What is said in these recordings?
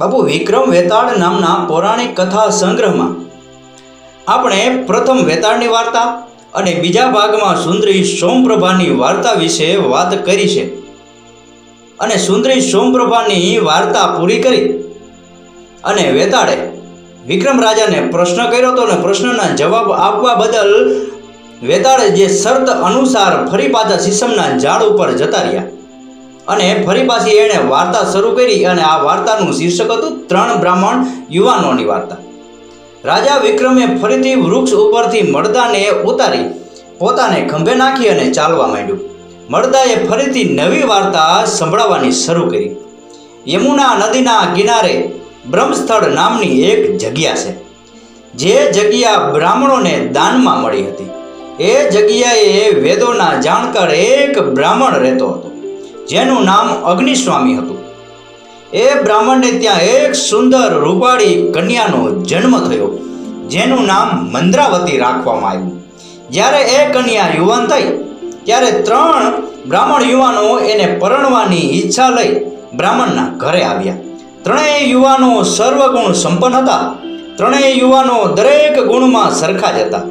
બાપુ, વિક્રમ વેતાળ નામના પૌરાણિક કથા સંગ્રહમાં. આપણે પ્રથમ વેતાળની વાર્તા અને બીજા ભાગમાં સુંદરી સોમપ્રભાની વાર્તા વિશે વાત કરી છે. અને સુંદરી સોમપ્રભાની વાર્તા પૂરી કરી અને વેતાળે વિક્રમ રાજાને પ્રશ્ન કર્યો હતો અને પ્રશ્નના જવાબ આપવા બદલ વેતાળે જે શરત અનુસાર ફરી પાછા સિસમના ઝાડ ઉપર જતા રહ્યા. અને ફરી પાછી એણે વાર્તા શરૂ કરી અને આ વાર્તાનું શીર્ષક હતું ત્રણ બ્રાહ્મણ યુવાનોની વાર્તા. રાજા વિક્રમે ફરીથી વૃક્ષ ઉપરથી મળદાને ઉતારી પોતાને ખંભે નાખી અને ચાલવા માંડ્યું. મળદાએ ફરીથી નવી વાર્તા સંભળાવવાની શરૂ કરી. યમુના નદીના કિનારે બ્રહ્મસ્થળ નામની એક જગ્યા છે. જે જગ્યા બ્રાહ્મણોને દાનમાં મળી હતી. એ જગ્યાએ વેદોના જાણકાર એક બ્રાહ્મણ રહેતો હતો. જેનું નામ અગ્નિસ્વામી હતું. એ બ્રાહ્મણને ત્યાં એક સુંદર રૂપાળી કન્યાનો જન્મ થયો, જેનું નામ મંદ્રાવતી રાખવામાં આવ્યું. જ્યારે એ કન્યા યુવાન થઈ, ત્યારે ત્રણ બ્રાહ્મણ યુવાનો એને પરણવાની ઈચ્છા લઈ બ્રાહ્મણના ઘરે આવ્યા. ત્રણેય યુવાનો સર્વગુણ સંપન્ન હતા. ત્રણેય યુવાનો દરેક ગુણમાં સરખા જ હતા.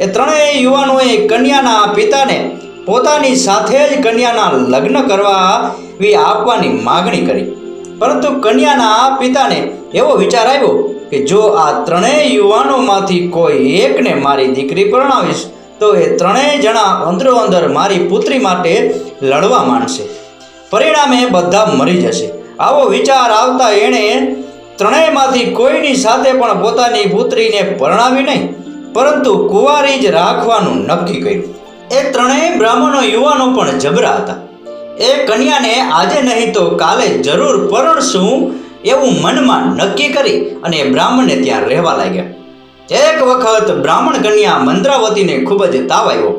એ ત્રણેય યુવાનોએ કન્યાના પિતાને પોતાની સાથે જ કન્યાના લગ્ન કરવા આપવાની માગણી કરી. પરંતુ કન્યાના પિતાને એવો વિચાર આવ્યો કે જો આ ત્રણેય યુવાનોમાંથી કોઈ એકને મારી દીકરી પરણાવીશ, તો એ ત્રણેય જણા અંદરો અંદર મારી પુત્રી માટે લડવા માંડશે. પરિણામે બધા મરી જશે. આવો વિચાર આવતા એણે ત્રણેયમાંથી કોઈની સાથે પણ પોતાની પુત્રીને પરણાવી નહીં, પરંતુ કુંવારી જ રાખવાનું નક્કી કર્યું. એ ત્રણેય બ્રાહ્મણો યુવાનો પણ જબરા હતા. એ કન્યાને આજે નહીં તો કાલે જરૂર પરણશું એવું મનમાં નક્કી કરી અને એ બ્રાહ્મણને ત્યાં રહેવા લાગ્યા. એક વખત બ્રાહ્મણ કન્યા મંદ્રાવતીને ખૂબ જ તાવ આવ્યો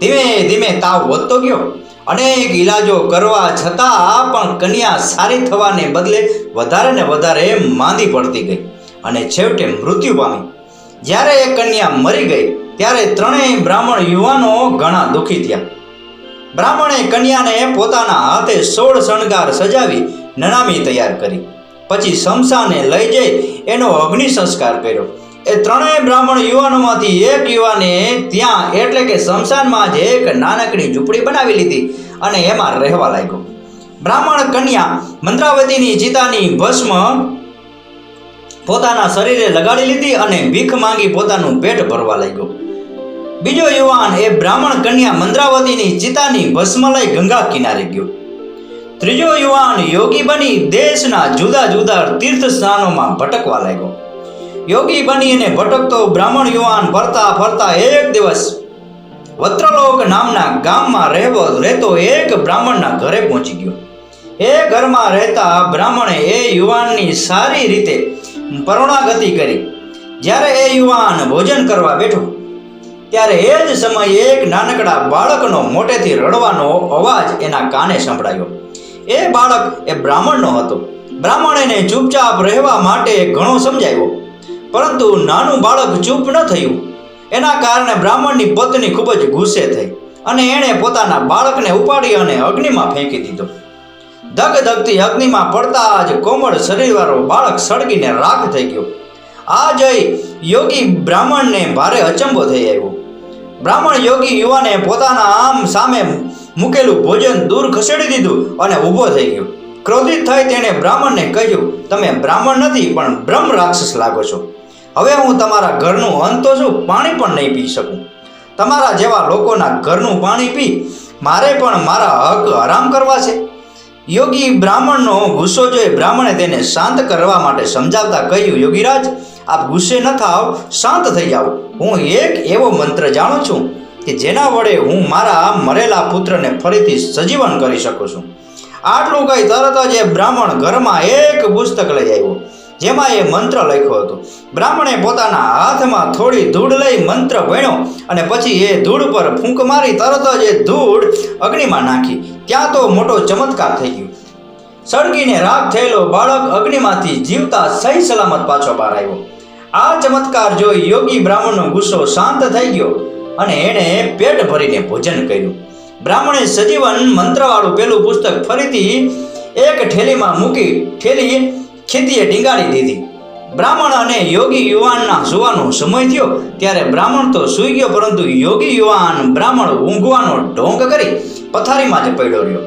ધીમે ધીમે તાવ વધતો ગયો. અનેક ઈલાજો કરવા છતાં પણ કન્યા સારી થવાને બદલે વધારે ને વધારે માંદી પડતી ગઈ અને છેવટે મૃત્યુ પામી. જ્યારે એ કન્યા મરી ગઈ ત્યારે ત્રણેય બ્રાહ્મણ યુવાનો ઘણા દુઃખી થયા. બ્રાહ્મણે કન્યાને પોતાના હાથે સોળ શણગાર સજાવી નનામી તૈયાર કરી. પછી શમશાને લઈ જઈ એનો અગ્નિ સંસ્કાર કર્યો. એ ત્રણેય બ્રાહ્મણ યુવાનોમાંથી એક યુવાને ત્યાં એટલે કે શમશાનમાં જ એક નાનકડી ઝૂંપડી બનાવી લીધી અને એમાં રહેવા લાગ્યો. બ્રાહ્મણ કન્યા મંત્રાવતીની ચિતાની ભસ્મ પોતાના શરીરે લગાડી લીધી અને ભીખ માંગી પોતાનું પેટ ભરવા લાગ્યો. બીજો યુવાન એ બ્રાહ્મણ કન્યા મંદ્રાવતીની ચિતાની ભસ્મલય ગંગા કિનારે ગયો. ત્રીજો યુવાન યોગી બની દેશના જુદા જુદા તીર્થ સ્થાનોમાં ભટકવા લાગ્યો. યોગી બની અને ભટકતો બ્રાહ્મણ યુવાન ફરતા ફરતા એક દિવસ વત્રલોક નામના ગામમાં રહેવો રહેતો એક બ્રાહ્મણના ઘરે પહોંચી ગયો. એ ઘરમાં રહેતા બ્રાહ્મણે એ યુવાનની સારી રીતે પરણાગતિ કરી. જ્યારે એ યુવાન ભોજન કરવા બેઠો ત્યારે એ જ સમયે એક નાનકડા બાળકનો મોટેથી રડવાનો અવાજ એના કાને સંભળાયો. એ બાળક એ બ્રાહ્મણનો હતો. બ્રાહ્મણ એને ચૂપચાપ રહેવા માટે ઘણો સમજાવ્યો પરંતુ નાનું બાળક ચૂપ ન થયું. એના કારણે બ્રાહ્મણની પત્ની ખૂબ જ ગુસ્સે થઈ અને એણે પોતાના બાળકને ઉપાડી અને અગ્નિમાં ફેંકી દીધો. ધગ ધગતી અગ્નિમાં પડતા જ કોમળ શરીરવાળો બાળક સળગીને રાખ થઈ ગયો. આ જઈ યોગી બ્રાહ્મણને ભારે અચંબો થઈ આવ્યો. બ્રાહ્મણ યોગી યુવાને પોતાના આમ સામે મૂકેલું ભોજન દૂર ખસેડી દીધું અને ઊભો થઈ ગયો. ક્રોધિત થઈ તેણે બ્રાહ્મણને કહ્યું, તમે બ્રાહ્મણ નથી, પણ બ્રહ્મ રાક્ષસ લાગો છો. હવે હું તમારા ઘરનું અંત છું, પાણી પણ નહીં પી શકું. તમારા જેવા લોકોના ઘરનું પાણી પી, મારે પણ મારા હક હરામ કરવા છે. યોગી બ્રાહ્મણનો ગુસ્સો જોઈ બ્રાહ્મણે તેને શાંત કરવા માટે સમજાવતા કહ્યું, યોગીરાજ આપ ગુસ્સે ન થાવ, શાંત થઈ જાઓ. હું એક એવો મંત્ર જાણું છું કે જેના વડે હું મારા મરેલા પુત્રને ફરીથી સજીવન કરી શકું છું. આટલું કહી તરત જ એ બ્રાહ્મણ ઘરમાં એક પુસ્તક લઈ આવ્યો, જેમાં એ મંત્ર લખ્યો હતો. બ્રાહ્મણે પોતાના હાથમાં થોડી ધૂળ લઈ મંત્ર ભણ્યો અને પછી એ ધૂળ પર ફૂંક મારી તરત જ એ ધૂળ અગ્નિમાં નાખી. ત્યાં તો મોટો ચમત્કાર થઈ ગયો. સળગીને રાખ થયેલો બાળક અગ્નિમાંથી જીવતા સહી સલામત પાછો બહાર આવ્યો. આ ચમત્કાર જોઈ યોગી બ્રાહ્મણનો ગુસ્સો શાંત થઈ ગયો અને એણે પેટ ભરીને ભોજન કર્યું. બ્રાહ્મણે સજીવન મંત્રવાળું પેલું પુસ્તક ફરીથી એક ઠેલીમાં મૂકી ઠેલી ખેતીએ ડીંગાડી દીધી. બ્રાહ્મણ અને યોગી યુવાનના સુવાનો સમય થયો ત્યારે બ્રાહ્મણ તો સૂઈ ગયો પરંતુ યોગી યુવાન બ્રાહ્મણ ઊંઘવાનો ઢોંગ કરી પથારીમાં જ પડ્યો રહ્યો.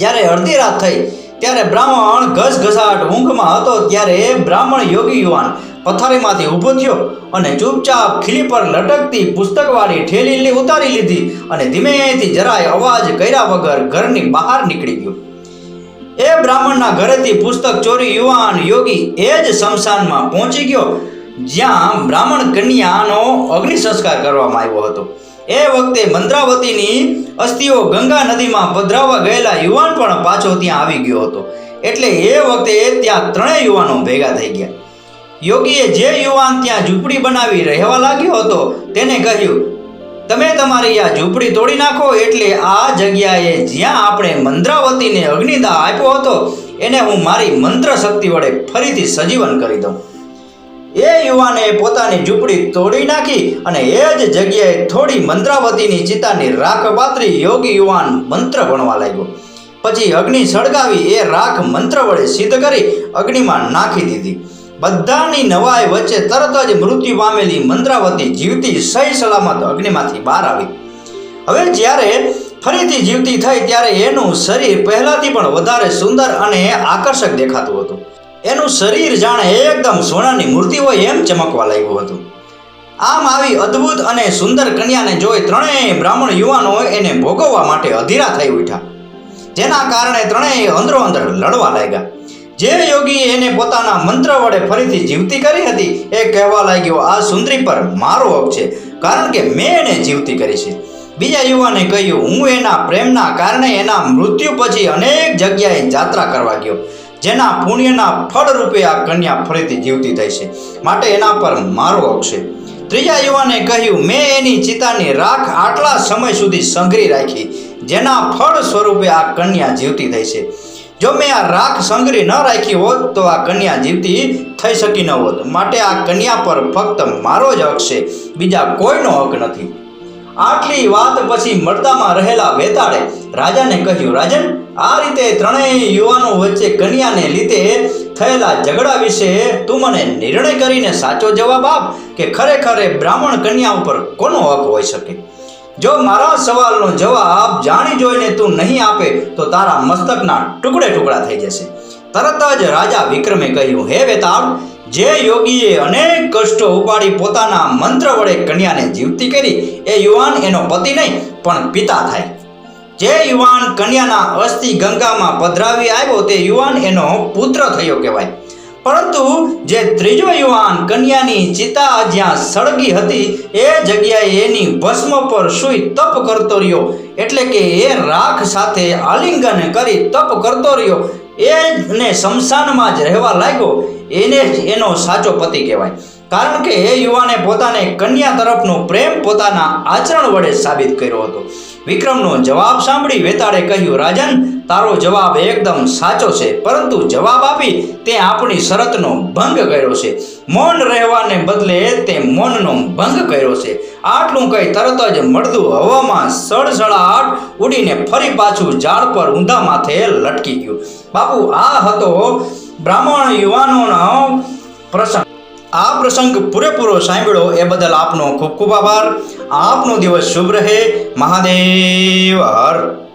જ્યારે અડધી રાત થઈ ત્યારે બ્રાહ્મણ ઘસઘસાટ ઊંઘમાં હતો ત્યારે બ્રાહ્મણ યોગી યુવાન પથારીમાંથી ઊભો થયો અને ચૂપચાપ ખીલી પર લટકતી પુસ્તકવાળી ઠેલી ઉતારી લીધી અને ધીમેથી જરાય અવાજ કર્યા વગર ઘરની બહાર નીકળી ગયો. એ બ્રાહ્મણના ઘરેથી પુસ્તક ચોરી યુવાન યોગી એ જ શમશાનમાં પહોંચી ગયો, જ્યાં બ્રાહ્મણ કન્યાનો અગ્નિ સંસ્કાર કરવામાં આવ્યો હતો. એ વખતે મંદ્રાવતીની અસ્થિઓ ગંગા નદીમાં પધરાવવા ગયેલા યુવાન પણ પાછો ત્યાં આવી ગયો હતો. એટલે એ વખતે ત્યાં ત્રણેય યુવાનો ભેગા થઈ ગયા. યોગીએ જે યુવાન ત્યાં ઝૂંપડી બનાવી રહેવા લાગ્યો હતો, તેને કહ્યું, તમે તમારી આ ઝૂંપડી તોડી નાખો એટલે આ જગ્યાએ જ્યાં આપણે મંદ્રાવતીને અગ્નિદાહ આપ્યો હતો, એને હું મારી મંત્ર શક્તિ વડે ફરીથી સજીવન કરી દઉં. એ યુવાને પોતાની ઝૂંપડી તોડી નાખી અને એ જ જગ્યાએ થોડી મંત્રાવતીની ચિતાની રાખ પાતરી યોગી યુવાન મંત્ર ભણવા લાગ્યો. પછી અગ્નિ સળગાવી એ રાખ મંત્ર વડે સિદ્ધ કરી અગ્નિમાં નાખી દીધી. બધાની નવાઈ વચ્ચે તરત જ મૃત્યુ પામેલી મંત્રાવતી જીવતી સહી સલામત અગ્નિમાંથી બહાર આવી. હવે જ્યારે ફરીથી જીવતી થઈ ત્યારે એનું શરીર પહેલાથી પણ વધારે સુંદર અને આકર્ષક દેખાતું હતું. એનું શરીર જાણે એકદમ સોનાની મૂર્તિ હોય એમ ચમકવા લાગ્યું હતું. આમ આવી અદ્ભુત અને સુંદર કન્યાને જોઈ ત્રણેય બ્રાહ્મણ યુવાનો એને ભોગવવા માટે અધીરા થઈ ઉઠ્યા. જેના કારણે ત્રણેય અંદરો અંદર લડવા લાગ્યા. જે યોગીએ એને પોતાના મંત્ર વડે ફરીથી જીવતી કરી હતી, એ કહેવા લાગ્યો, આ સુંદરી પર મારો હક છે, કારણ કે મેં એને જીવતી કરી છે. બીજા યુવાને કહ્યું, હું એના પ્રેમના કારણે એના મૃત્યુ પછી અનેક જગ્યાએ જાત્રા કરવા ગયો, જેના પુણ્યના ફળ રૂપે આ કન્યા ફરીથી જીવતી થઈ છે, માટે એના પર મારો હક છે ત્રીજા યુવાને કહ્યું, મેં એની ચિતાની રાખ આટલા સમય સુધી સંઘરી રાખી, જેના ફળ સ્વરૂપે આ કન્યા જીવતી થઈ છે. જો મેં આ રાખ સંઘરી ન રાખી હોત, તો આ કન્યા જીવતી થઈ શકી ન હોત, માટે આ કન્યા પર ફક્ત મારો જ હક છે બીજા કોઈનો હક નથી. આટલી વાત પછી મળતામાં રહેલા વેતાળે રાજાને કહ્યું, રાજન, આ રીતે ત્રણેય યુવાનો વચ્ચે કન્યાને લીધે થયેલા ઝઘડા વિશે તું મને નિર્ણય કરીને સાચો જવાબ આપ કે ખરેખર બ્રાહ્મણ કન્યા ઉપર કોનો હક હોઈ શકે? જો મારા સવાલનો જવાબ જાણી જોઈને તું નહીં આપે, તો તારા મસ્તકના ટુકડે ટુકડા થઈ જશે. તરત જ રાજા વિક્રમે કહ્યું, હે વેતાળ જે યોગીએ અનેક કષ્ટો ઉપાડી પોતાના મંત્ર વડે કન્યાને જીવતી કરી, એ યુવાન એનો પતિ નહીં, પણ પિતા થાય. જે યુવાન કન્યાના અસ્થિ ગંગામાં પધરાવી આવ્યો, તે યુવાન એનો પુત્ર થયો કહેવાય. પરંતુ જે ત્રીજો યુવાન કન્યાની ચિતા જ્યાં સળગી હતી, એ જગ્યાએ એની ભસ્મ પર સૂઈ તપ કરતો રહ્યો. એટલે કે એ રાખ સાથે આલિંગન કરી તપ કરતો રહ્યો. એને શમશાનમાં જ રહેવા લાગ્યો. એને જ એનો સાચો પતિ કહેવાય. કારણ કે એ યુવાને પોતાને કન્યા તરફનો પ્રેમ પોતાના આચરણ વડે સાબિત કર્યો હતો. વિક્રમનો જવાબ સાંભળી વેતાળે કહ્યું, રાજન, તારો જવાબ એકદમ સાચો છે, પરંતુ જવાબ આપી તે આપણી શરતનો ભંગ કર્યો છે. મૌન રહેવાને બદલે તે મૌનનો ભંગ કર્યો છે. આટલું કહી તરત જ મળદું હવામાં સળસળાટ ઉડીને ફરી પાછું ઝાડ પર ઊંધા માથે લટકી ગયું. બાપુ, આ હતો બ્રાહ્મણ યુવાનોનો પ્રસંગ. આ પ્રસંગ પૂરેપૂરો સાંભળ્યો એ બદલ આપનો ખૂબ ખૂબ આભાર. આપનો દિવસ શુભ રહે. મહાદેવ, હર.